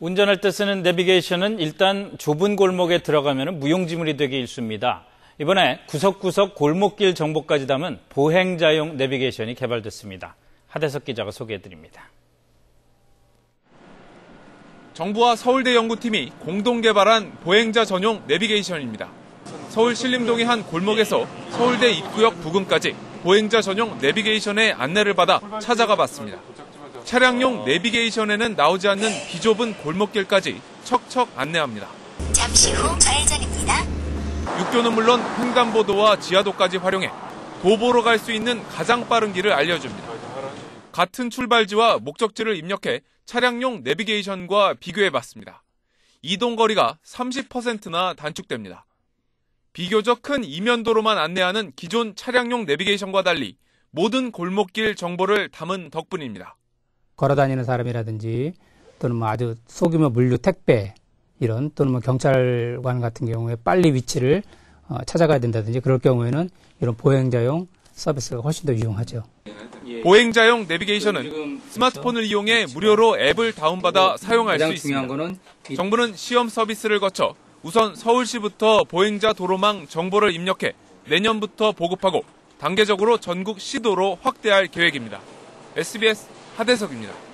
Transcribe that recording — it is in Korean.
운전할 때 쓰는 내비게이션은 일단 좁은 골목에 들어가면 무용지물이 되기 일쑤입니다. 이번에 구석구석 골목길 정보까지 담은 보행자용 내비게이션이 개발됐습니다. 하대석 기자가 소개해드립니다. 정부와 서울대 연구팀이 공동 개발한 보행자 전용 내비게이션입니다. 서울 신림동의 한 골목에서 서울대 입구역 부근까지 보행자 전용 내비게이션의 안내를 받아 찾아가 봤습니다. 차량용 내비게이션에는 나오지 않는 비좁은 골목길까지 척척 안내합니다. 잠시 후 좌회전입니다. 육교는 물론 횡단보도와 지하도까지 활용해 도보로 갈 수 있는 가장 빠른 길을 알려줍니다. 같은 출발지와 목적지를 입력해 차량용 내비게이션과 비교해 봤습니다. 이동 거리가 30%나 단축됩니다. 비교적 큰 이면도로만 안내하는 기존 차량용 내비게이션과 달리 모든 골목길 정보를 담은 덕분입니다. 걸어 다니는 사람이라든지 또는 뭐 아주 소규모 물류 택배 이런 또는 뭐 경찰관 같은 경우에 빨리 위치를 어, 찾아가야 된다든지 그럴 경우에는 이런 보행자용 서비스가 훨씬 더 유용하죠. 보행자용 내비게이션은 스마트폰을 이용해 무료로 앱을 다운받아 사용할 수 있습니다. 정부는 시험 서비스를 거쳐 우선 서울시부터 보행자 도로망 정보를 입력해 내년부터 보급하고 단계적으로 전국 시도로 확대할 계획입니다. SBS 하대석입니다.